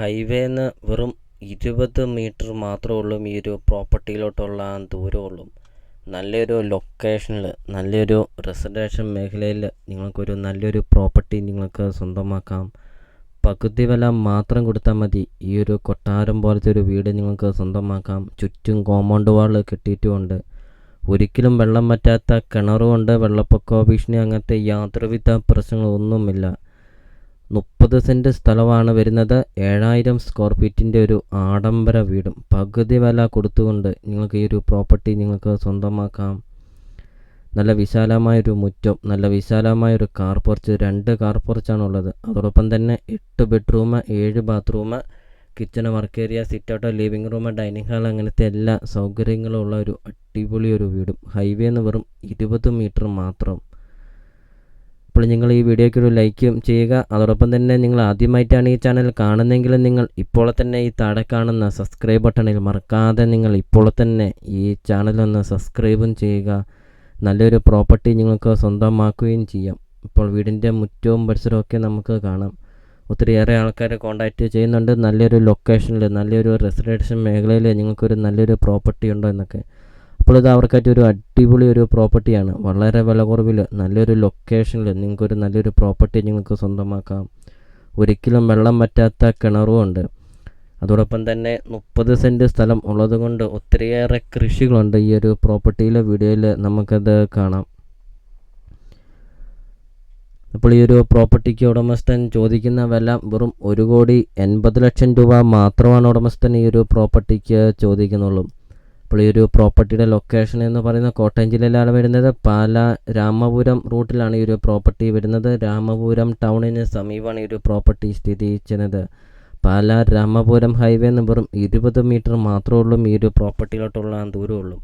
ഹൈവേന്ന് വെറും ഇരുപത് മീറ്റർ മാത്രമേ ഉള്ളൂ ഈ ഒരു പ്രോപ്പർട്ടിയിലോട്ടുള്ള ദൂരമുള്ളൂ. നല്ലൊരു ലൊക്കേഷനിൽ നല്ലൊരു റെസിഡൻഷ്യൽ മേഖലയിൽ നിങ്ങൾക്കൊരു നല്ലൊരു പ്രോപ്പർട്ടി നിങ്ങൾക്ക് സ്വന്തമാക്കാം. പകുതി വില മാത്രം കൊടുത്താൽ മതി. ഈ ഒരു കൊട്ടാരം പോലത്തെ ഒരു വീട് നിങ്ങൾക്ക് സ്വന്തമാക്കാം. ചുറ്റും കോമ്പൗണ്ട് വാൾ കെട്ടിയിട്ടുമുണ്ട്. ഒരിക്കലും വെള്ളം പറ്റാത്ത കിണറുമുണ്ട് വെള്ളപ്പൊക്കോ ഭീഷണി അങ്ങനത്തെ യാതൊരുവിധ പ്രശ്നങ്ങളൊന്നുമില്ല. മുപ്പത് സെന്റ് സ്ഥലമാണ് വരുന്നത്. ഏഴായിരം സ്ക്വയർ ഫീറ്റിന്റെ ഒരു ആഡംബര വീടും. പകുതി വില കൊടുത്തുകൊണ്ട് നിങ്ങൾക്ക് ഈ ഒരു പ്രോപ്പർട്ടി നിങ്ങൾക്ക് സ്വന്തമാക്കാം. നല്ല വിശാലമായൊരു മുറ്റം നല്ല വിശാലമായൊരു കാർ പോർച്ച് രണ്ട് കാർ പോർച്ചാണ് ഉള്ളത് അതോടൊപ്പം തന്നെ എട്ട് ബെഡ്റൂം ഏഴ് bathroom kitchen work area sit out living room dining hall അങ്ങനത്തെ എല്ലാ സൗകര്യങ്ങളും ഉള്ള ഒരു അടിപൊളി ഒരു വീടും. ഹൈവേ എന്ന് വെറും ഇരുപത് മീറ്റർ മാത്രം. അപ്പോൾ നിങ്ങൾ ഈ വീഡിയോയ്ക്ക് ഒരു ലൈക്കും ചെയ്യുക. അതോടൊപ്പം തന്നെ നിങ്ങൾ ആദ്യമായിട്ടാണ് ഈ ചാനൽ കാണുന്നതെങ്കിൽ നിങ്ങൾ ഇപ്പോൾ തന്നെ ഈ താഴെ കാണുന്ന സബ്സ്ക്രൈബ് ബട്ടണിൽ മറക്കാതെ നിങ്ങൾ ഇപ്പോൾ തന്നെ ഈ ചാനൽ ഒന്ന് സബ്സ്ക്രൈബും ചെയ്യുക. നല്ലൊരു പ്രോപ്പർട്ടി നിങ്ങൾക്ക് സ്വന്തമാക്കുകയും ചെയ്യാം. ഇപ്പോൾ വീടിന്റെ മുറ്റവും പരിസരവും ഒക്കെ നമുക്ക് കാണാം. ഒത്തിരിയേറെ ആൾക്കാർ കോൺടാക്റ്റ് ചെയ്യുന്നുണ്ട്. നല്ലൊരു ലൊക്കേഷനിൽ നല്ലൊരു റെസിഡൻഷ്യൽ മേഖലയിൽ നിങ്ങൾക്കൊരു നല്ലൊരു പ്രോപ്പർട്ടി ഉണ്ടോ എന്നൊക്കെ. അപ്പോൾ ഇത് അവർക്കായിട്ട് ഒരു അടിപൊളി ഒരു പ്രോപ്പർട്ടിയാണ്. വളരെ വില കുറവിൽ നല്ലൊരു ലൊക്കേഷനിൽ നിങ്ങൾക്കൊരു നല്ലൊരു പ്രോപ്പർട്ടി നിങ്ങൾക്ക് സ്വന്തമാക്കാം. ഒരിക്കലും വെള്ളം പറ്റാത്ത കിണറും ഉണ്ട്. അതോടൊപ്പം തന്നെ മുപ്പത് സെന്റ് സ്ഥലം ഉള്ളതുകൊണ്ട് ഒത്തിരിയേറെ കൃഷികളുണ്ട്. ഈ ഒരു പ്രോപ്പർട്ടിയിലെ വീഡിയോയിൽ നമുക്കത് കാണാം. അപ്പോൾ ഈ ഒരു പ്രോപ്പർട്ടിക്ക് ഉടമസ്ഥൻ ചോദിക്കുന്ന വില വെറും ഒരു കോടി എൺപത് ലക്ഷം രൂപ മാത്രമാണ് ഉടമസ്ഥൻ ഈ ഒരു പ്രോപ്പർട്ടിക്ക് ചോദിക്കുന്നുള്ളൂ. അപ്പോൾ ഈ ഒരു പ്രോപ്പർട്ടിയുടെ ലൊക്കേഷൻ എന്ന് പറയുന്ന കോട്ടയം ജില്ലയിലാണ് വരുന്നത്. പാല രാമപുരം റൂട്ടിലാണ് ഈ ഒരു പ്രോപ്പർട്ടി വരുന്നത്. രാമപുരം ടൗണിന് സമീപമാണ് ഈ ഒരു പ്രോപ്പർട്ടി സ്ഥിതി ചെയ്യുന്നത്. പാല രാമപുരം ഹൈവേ വെറും ഇരുപത് മീറ്റർ മാത്രമേ ഉള്ളൂ. ഈ ഒരു പ്രോപ്പർട്ടിയിലോട്ടുള്ള ദൂരമുള്ളൂ.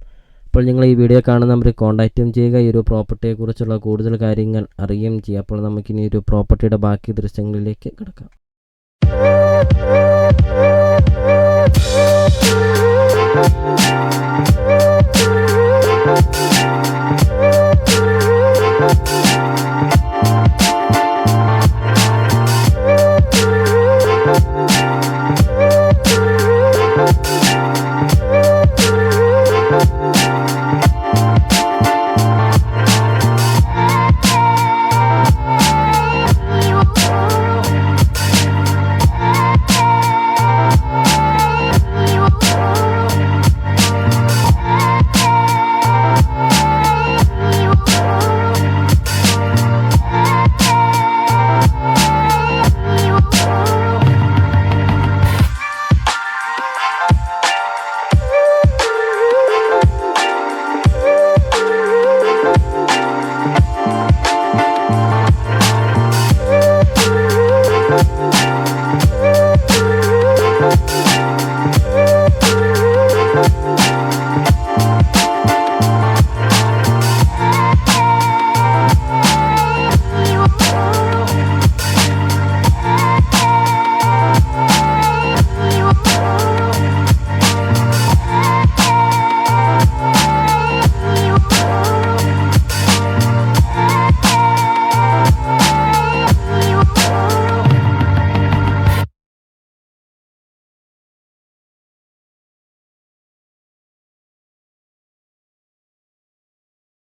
അപ്പോൾ നിങ്ങൾ ഈ വീഡിയോ കാണുന്ന നമ്മൾ കോൺടാക്റ്റും ചെയ്യുക. ഈ ഒരു പ്രോപ്പർട്ടിയെക്കുറിച്ചുള്ള കൂടുതൽ കാര്യങ്ങൾ അറിയുകയും ചെയ്യുക. അപ്പോൾ നമുക്ക് നമുക്കിനി ഒരു പ്രോപ്പർട്ടിയുടെ ബാക്കി ദൃശ്യങ്ങളിലേക്ക് കിടക്കാം.